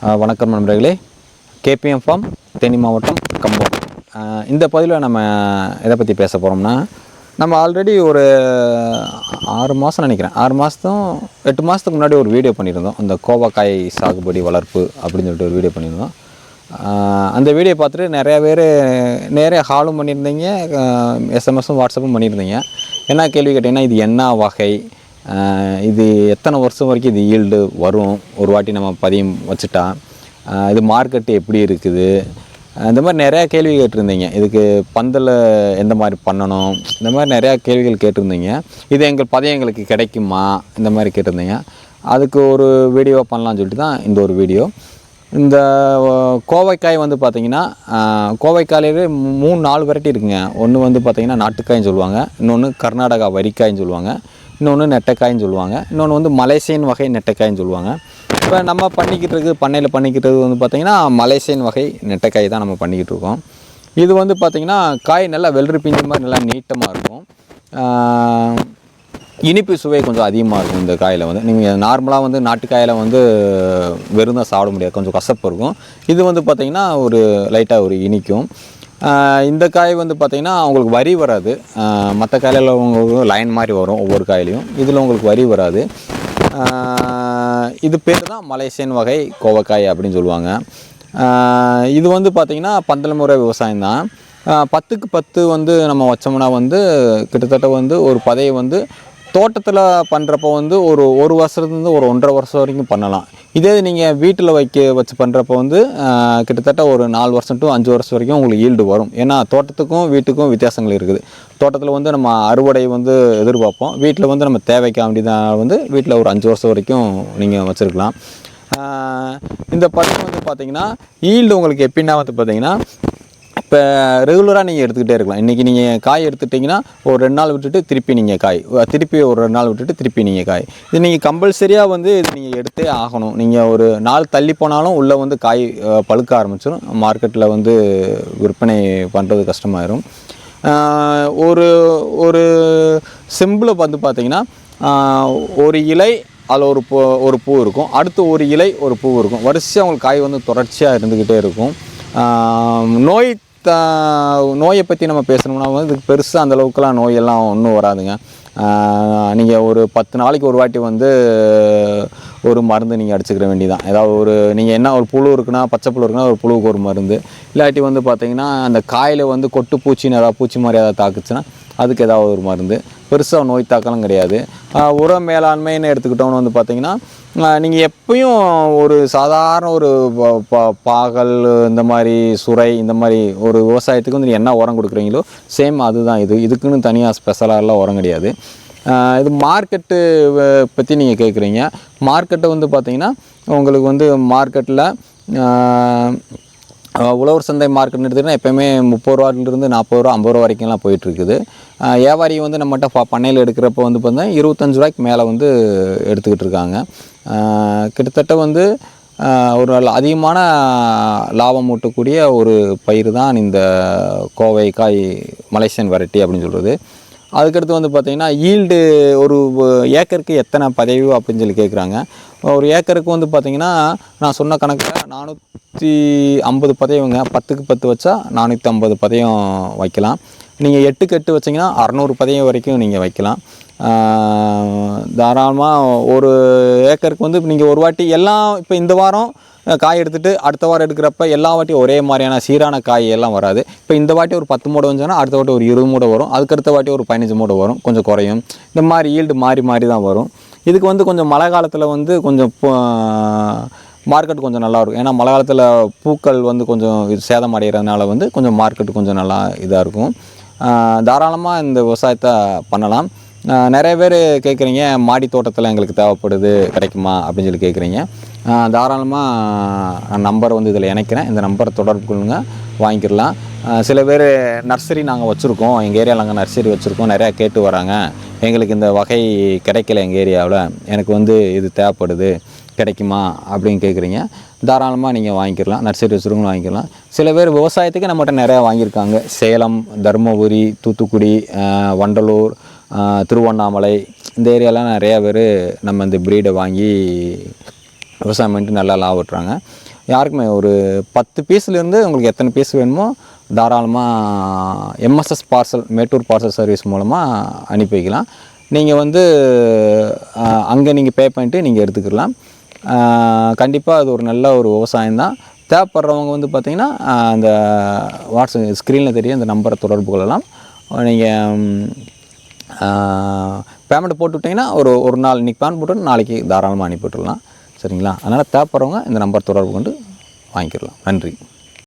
வணக்கம் நண்பர்களே. KPM form Theni மாவட்டம் கம்பம். இந்த பதிவில் நம்ம எதை பற்றி பேச போகிறோம்னா நம்ம ஆல்ரெடி ஒரு ஆறு மாதம் நினைக்கிறேன். ஆறு மாதம் எட்டு மாதத்துக்கு முன்னாடி ஒரு வீடியோ பண்ணியிருந்தோம். இந்த கோவக்காய் சாகுபடி வளர்ப்பு அப்படின்னு சொல்லிட்டு ஒரு வீடியோ பண்ணியிருந்தோம். அந்த வீடியோ பார்த்துட்டு நிறையா பேர் நிறைய ஹாலும் பண்ணியிருந்தீங்க. எஸ்எம்எஸும் வாட்ஸ்அப்பும் பண்ணியிருந்தீங்க. என்ன கேள்வி கேட்டிங்கன்னா இது என்ன வகை? இது எத்தனை வருஷம் வரைக்கும் இது ஈல்டு வரும்? ஒரு வாட்டி நம்ம பதியம் வச்சுட்டா. இது மார்க்கெட்டு எப்படி இருக்குது? இந்த மாதிரி நிறையா கேள்வி கேட்டிருந்தீங்க. இதுக்கு பந்தல் எந்த மாதிரி பண்ணணும்? இந்த மாதிரி நிறையா கேள்விகள் கேட்டிருந்தீங்க. இது எங்கள் பதியம் எங்களுக்கு கிடைக்குமா? இந்த மாதிரி கேட்டிருந்தீங்க. அதுக்கு ஒரு வீடியோ பண்ணலாம்னு சொல்லிட்டு தான் இந்த ஒரு வீடியோ இந்த கோவைக்காய் வந்து பார்த்தீங்கன்னா கோவைக்காயிலே மூணு நாலு வெரைட்டி இருக்குங்க. ஒன்று வந்து பார்த்திங்கன்னா நாட்டுக்காயின்னு சொல்லுவாங்க. இன்னொன்று கர்நாடகா வரிக்காயின்னு சொல்லுவாங்க. இன்னொன்று நெட்டைக்காயின்னு சொல்லுவாங்க. இன்னொன்று வந்து மலேசியன் வகை நெட்டைக்காயின்னு சொல்லுவாங்க. இப்போ நம்ம பண்ணிக்கிட்டு இருக்குது பண்ணையில் பண்ணிக்கிட்டு வந்து பார்த்திங்கன்னா மலேசியன் வகை நெட்டைக்காய் தான் நம்ம பண்ணிக்கிட்டு இருக்கோம். இது வந்து பார்த்திங்கன்னா காய் நல்லா வெள்ளரி பிஞ்சு மாதிரி நல்லா நீட்டமாக இருக்கும். இனிப்பு சுவை கொஞ்சம் அதிகமாக இருக்கும் இந்த காயில் வந்து. நீங்கள் நார்மலாக வந்து நாட்டுக்காயில் வந்து வெறும் தான் சாப்பிட முடியாது. கொஞ்சம் கசப்பு இருக்கும். இது வந்து பார்த்திங்கன்னா ஒரு லைட்டாக ஒரு இனிக்கும். இந்த காய் வந்து பார்த்திங்கன்னா உங்களுக்கு வரி வராது. மற்ற காயில் உங்களுக்கு லைன் மாதிரி வரும் ஒவ்வொரு காயிலையும். இதில் உங்களுக்கு வரி வராது. இது பேர் தான் மலேசியன் வகை கோவக்காய் அப்படின்னு சொல்லுவாங்க. இது வந்து பார்த்திங்கன்னா பந்தல் முறை விவசாயம் தான். பத்துக்கு பத்து வந்து நம்ம வச்சோம்னா வந்து கிட்டத்தட்ட வந்து ஒரு பதையை வந்து தோட்டத்தில் பண்ணுறப்போ வந்து ஒரு ஒரு வருஷத்துலேருந்து ஒரு ஒன்றரை வருஷம் வரைக்கும் பண்ணலாம். இதே நீங்கள் வீட்டில் வைக்க வச்சு பண்ணுறப்போ வந்து கிட்டத்தட்ட ஒரு நாலு வருஷம் டு அஞ்சு வருஷம் வரைக்கும் உங்களுக்கு ஈல்டு வரும். ஏன்னா தோட்டத்துக்கும் வீட்டுக்கும் வித்தியாசங்கள் இருக்குது. தோட்டத்தில் வந்து நம்ம அறுவடை வந்து எதிர்பார்ப்போம். வீட்டில் வந்து நம்ம தேவைக்கு அப்படிதான் வந்து வீட்டில் ஒரு அஞ்சு வருஷம் வரைக்கும் நீங்கள் வச்சுருக்கலாம். இந்த பழம் வந்து பார்த்தீங்கன்னா ஈல்டு உங்களுக்கு எப்படின்னா வந்து பார்த்தீங்கன்னா இப்போ ரெகுலராக நீங்கள் எடுத்துக்கிட்டே இருக்கலாம். இன்றைக்கி நீங்கள் காய் எடுத்துட்டிங்கன்னா ஒரு ரெண்டு நாள் விட்டுட்டு திருப்பி நீங்கள் காய். திருப்பி ஒரு ரெண்டு நாள் விட்டுட்டு திருப்பி நீங்கள் காய். இது நீங்கள் கம்பல்சரியாக வந்து இது நீங்கள் எடுத்தே ஆகணும். நீங்கள் ஒரு நாள் தள்ளி போனாலும் உள்ளே வந்து காய் பழுக்க ஆரம்பிச்சிடும் மார்க்கெட்டில் வந்து விற்பனை பண்ணுறது கஷ்டமாயிரும். ஒரு ஒரு செம்பில் வந்து பார்த்தீங்கன்னா ஒரு இலை அதில் ஒரு பூ ஒரு பூ இருக்கும். அடுத்து ஒரு இலை ஒரு பூ இருக்கும். வரிசையாக உங்களுக்கு காய் வந்து தொடர்ச்சியாக இருந்துக்கிட்டே இருக்கும். நோய் நோயை பற்றி நம்ம பேசணும்னா வந்து இதுக்கு பெருசாக அந்தளவுக்குலாம் நோயெல்லாம் ஒன்றும் வராதுங்க. நீங்கள் ஒரு பத்து நாளைக்கு ஒரு வாட்டி வந்து ஒரு மருந்து நீங்கள் அடிச்சுக்கிற வேண்டியதான் ஏதாவது ஒரு நீங்கள் என்ன ஒரு புழு இருக்குன்னா பச்சை புழு இருக்குன்னா ஒரு புழுவுக்கு ஒரு மருந்து. இல்லாட்டி வந்து பார்த்தீங்கன்னா அந்த காயில் வந்து கொட்டு பூச்சின்னு ஏதாவது பூச்சி மாதிரி ஏதாவது தாக்குச்சுன்னா அதுக்கு ஏதாவது ஒரு மருந்து. பெருசாக நோய் தாக்கலாம் கிடையாது. உர மேலாண்மைன்னு எடுத்துக்கிட்டோம்னு வந்து பார்த்தீங்கன்னா நீங்கள் எப்பயும் ஒரு சாதாரண ஒரு ப- பாகல் இந்த மாதிரி சுரை இந்த மாதிரி ஒரு விவசாயத்துக்கு வந்து என்ன உரம் கொடுக்குறீங்களோ சேம் அதுதான் இது. இதுக்குன்னு தனியாக ஸ்பெஷலாகலாம் உரம் கிடையாது. இது மார்க்கெட்டு பற்றி நீங்கள் கேட்குறீங்க மார்க்கெட்டை வந்து பார்த்தீங்கன்னா உங்களுக்கு வந்து மார்க்கெட்டில் உழவர் சந்தை மார்க்கெட்னு எடுத்துக்கிட்டால் எப்போயுமே முப்பது ரூபாலேருந்து நாற்பது ரூபா ஐம்பது ரூபா வரைக்கும்லாம் போயிட்டுருக்குது வியாபாரி வந்து நம்மகிட்ட ப பண்ணையில் எடுக்கிறப்ப வந்து பார்த்திங்கன்னா இருபத்தஞ்சு ரூபாய்க்கு மேலே வந்து எடுத்துக்கிட்டு இருக்காங்க. கிட்டத்தட்ட வந்து ஒரு அதிகமான லாபம் ஊட்டக்கூடிய ஒரு பயிர் தான் இந்த கோவை காய் மலேசியன் வெரைட்டி அப்படின்னு சொல்கிறது அதுக்கடுத்து வந்து பார்த்திங்கன்னா ஈல்டு ஒரு ஏக்கருக்கு எத்தனை பதவி அப்படின்னு சொல்லி கேட்குறாங்க ஒரு ஏக்கருக்கு வந்து பார்த்திங்கன்னா நான் சொன்ன கணக்கில் நானூற்றி ஐம்பது பதவிங்க. பத்துக்கு பத்து வச்சா நானூற்றி ஐம்பது பதவியும் வைக்கலாம். நீங்கள் எட்டுக்கு எட்டு வச்சிங்கன்னா அறநூறு பதியம் வரைக்கும் நீங்கள் வைக்கலாம். தாராளமாக ஒரு ஏக்கருக்கு வந்து நீங்கள் ஒரு வாட்டி எல்லாம் இப்போ இந்த வாரம் காய் எடுத்துகிட்டு அடுத்த வாரம் எடுக்கிறப்ப எல்லா வாட்டியும் ஒரே மாதிரியான சீரான காய் எல்லாம் வராது. இப்போ இந்த வாட்டி ஒரு பத்து மூடை வந்துச்சுன்னா அடுத்த வாட்டி ஒரு இருபது மூடை வரும். அதுக்கடுத்த வாட்டி ஒரு பதினஞ்சு மூடை வரும். கொஞ்சம் குறையும். இந்த மாதிரி ஈல்டு மாறி மாறி தான் வரும். இதுக்கு வந்து கொஞ்சம் மழை காலத்தில் வந்து கொஞ்சம் மார்க்கெட் கொஞ்சம் நல்லா இருக்கும். ஏன்னா மழை காலத்தில் பூக்கள் வந்து கொஞ்சம் இது சேதம் அடைகிறதுனால வந்து கொஞ்சம் மார்க்கெட் கொஞ்சம் நல்லா இதாக இருக்கும். தாராளமாக இந்த விவசாயத்தை பண்ணலாம். நிறைய பேர் கேட்குறீங்க மாடி தோட்டத்தில் எங்களுக்கு தேவைப்படுது கிடைக்குமா அப்படின்னு சொல்லி கேட்குறீங்க தாராளமாக நம்பர் வந்து இதில் இணைக்கிறேன். இந்த நம்பரை தொடர்பு கொள்ளுங்க வாங்கிக்கலாம். சில பேர் நர்சரி நாங்கள் வச்சுருக்கோம் எங்கள் ஏரியாவில் நாங்கள் நர்சரி வச்சுருக்கோம் நிறையா கேட்டு வராங்க. எங்களுக்கு இந்த வகை கிடைக்கல எங்கள் ஏரியாவில். எனக்கு வந்து இது தேவைப்படுது. கிடைக்குமா அப்படின்னு கேட்குறீங்க. தாராளமாக நீங்கள் வாங்கிக்கலாம். நர்சரி வச்சுருக்கணும் வாங்கிக்கலாம். சில பேர் விவசாயத்துக்கு நம்மகிட்ட நிறையா வாங்கியிருக்காங்க. சேலம் தருமபுரி தூத்துக்குடி வண்டலூர் திருவண்ணாமலை இந்த ஏரியாலாம் நிறையா பேர் நம்ம இந்த ப்ரீடை வாங்கி விவசாயம் பண்ணிட்டு நல்லா லாபம் விட்டுறாங்க யாருக்குமே ஒரு பத்து பீஸ்லேருந்து உங்களுக்கு எத்தனை பீஸ் வேணுமோ தாராளமாக MSS parcel Mettur parcel service மூலமாக அனுப்பி வைக்கலாம். நீங்கள் வந்து அங்கே நீங்கள் பே பண்ணிட்டு நீங்கள் எடுத்துக்கலாம். கண்டிப்பாக அது ஒரு நல்ல ஒரு விவசாயம் தான். தேவைப்படுறவங்க வந்து பார்த்திங்கன்னா அந்த வாட்ஸ்அப் ஸ்க்ரீனில் தெரிய அந்த நம்பரை தொடர்பு கொள்ளலாம். நீங்கள் பேமெண்ட் போட்டு விட்டிங்கன்னா ஒரு ஒரு நாள் இன்றைக்கி பேன் போட்டு நாளைக்கு தாராளமாக அனுப்பிவிட்டுடலாம். சரிங்களா? அதனால் தேவைப்படுறவங்க இந்த நம்பர் தொடர்பு கொண்டு வாங்கிக்கிடலாம் நன்றி.